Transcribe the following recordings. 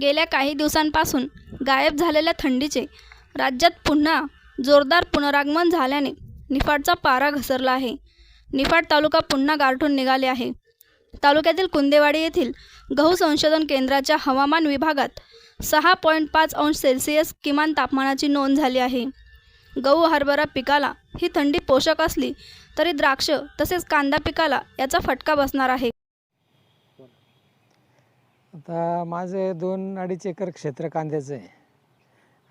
गेल्या काही दिवसांपासून गायब झालेल्या थंडीचे राज्यात पुन्हा जोरदार पुनरागमन झाल्याने निफाडचा पारा घसरला आहे. निफाड तालुका पुन्हा गारठून निघाले आहे. तालुक्यातील कुंदेवाडी येथील गहू संशोधन केंद्राच्या हवामान विभागात सहा पॉईंट पाच अंश सेल्सिअस किमान तापमानाची नोंद झाली आहे. गहू हरभरा पिकाला ही थंडी पोषक असली तरी द्राक्ष तसेच कांदा पिकाला याचा फटका बसणार आहे. आता माझं दोन अडीच एकर क्षेत्र कांद्याचं आहे.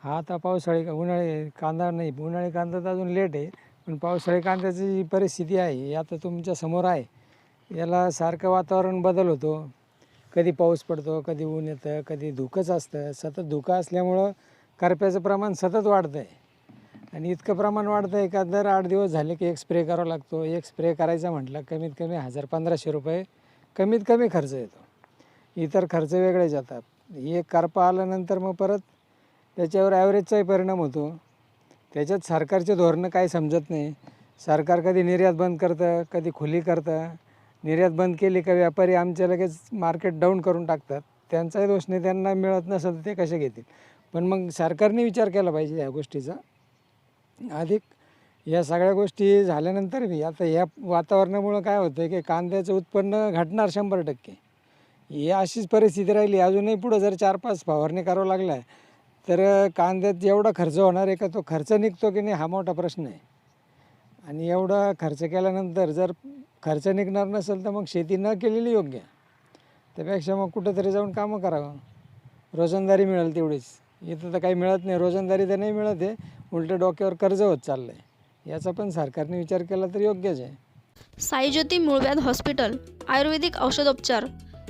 हा आता पावसाळी उन्हाळी कांदा नाही उन्हाळी कांदा तर अजून लेट आहे पण पावसाळी कांद्याची जी परिस्थिती आहे ही आता तुमच्यासमोर आहे. याला सारखं वातावरण बदल होतो. कधी पाऊस पडतो कधी ऊन येतं कधी धुकंच असतं. सतत धुकं असल्यामुळं करप्याचं प्रमाण सतत वाढतं आहे आणि इतकं प्रमाण वाढतं आहे का दर आठ दिवस झाले की एक स्प्रे करावा लागतो. एक स्प्रे करायचा म्हटलं कमीत कमी हजार पंधराशे रुपये कमीत कमी खर्च येतो. इतर खर्च वेगळे जातात. हे करपा आल्यानंतर मग परत त्याच्यावर ॲव्हरेजचाही परिणाम होतो. त्याच्यात सरकारचे धोरणं काही समजत नाही. सरकार कधी निर्यात बंद करतं कधी खुली करतं. निर्यात बंद केली का व्यापारी आमच्या लगेच मार्केट डाऊन करून टाकतात. त्यांचाही दोष नाही त्यांना मिळत नसेल तर ते कसे घेतील? पण मग सरकारने विचार केला पाहिजे या गोष्टीचा. अधिक या सगळ्या गोष्टी झाल्यानंतर बी आता या वातावरणामुळं काय होतं आहे की कांद्याचं उत्पन्न घटणार शंभर टक्के. ही अशीच परिस्थिती राहिली. अजूनही पुढं जर चार पाच फवारणी करावं लागल्या तर कांद्यात जेवढा खर्च होणार आहे का तो खर्च निघतो की नाही हा मोठा प्रश्न आहे. आणि एवढा खर्च केल्यानंतर जर खर्च निघणार नसेल तर मग शेती न केलेली योग्य. त्यापेक्षा मग कुठंतरी जाऊन कामं करावं. रोजंदारी मिळेल तेवढीच. इथं तर काही मिळत नाही. रोजंदारी तर नाही मिळत आहे. उलटं डोक्यावर कर्ज होत चाललं आहे याचा पण सरकारने विचार केला तर योग्यच आहे. साईज्योती मूळव्याध हॉस्पिटल आयुर्वेदिक औषधोपचार.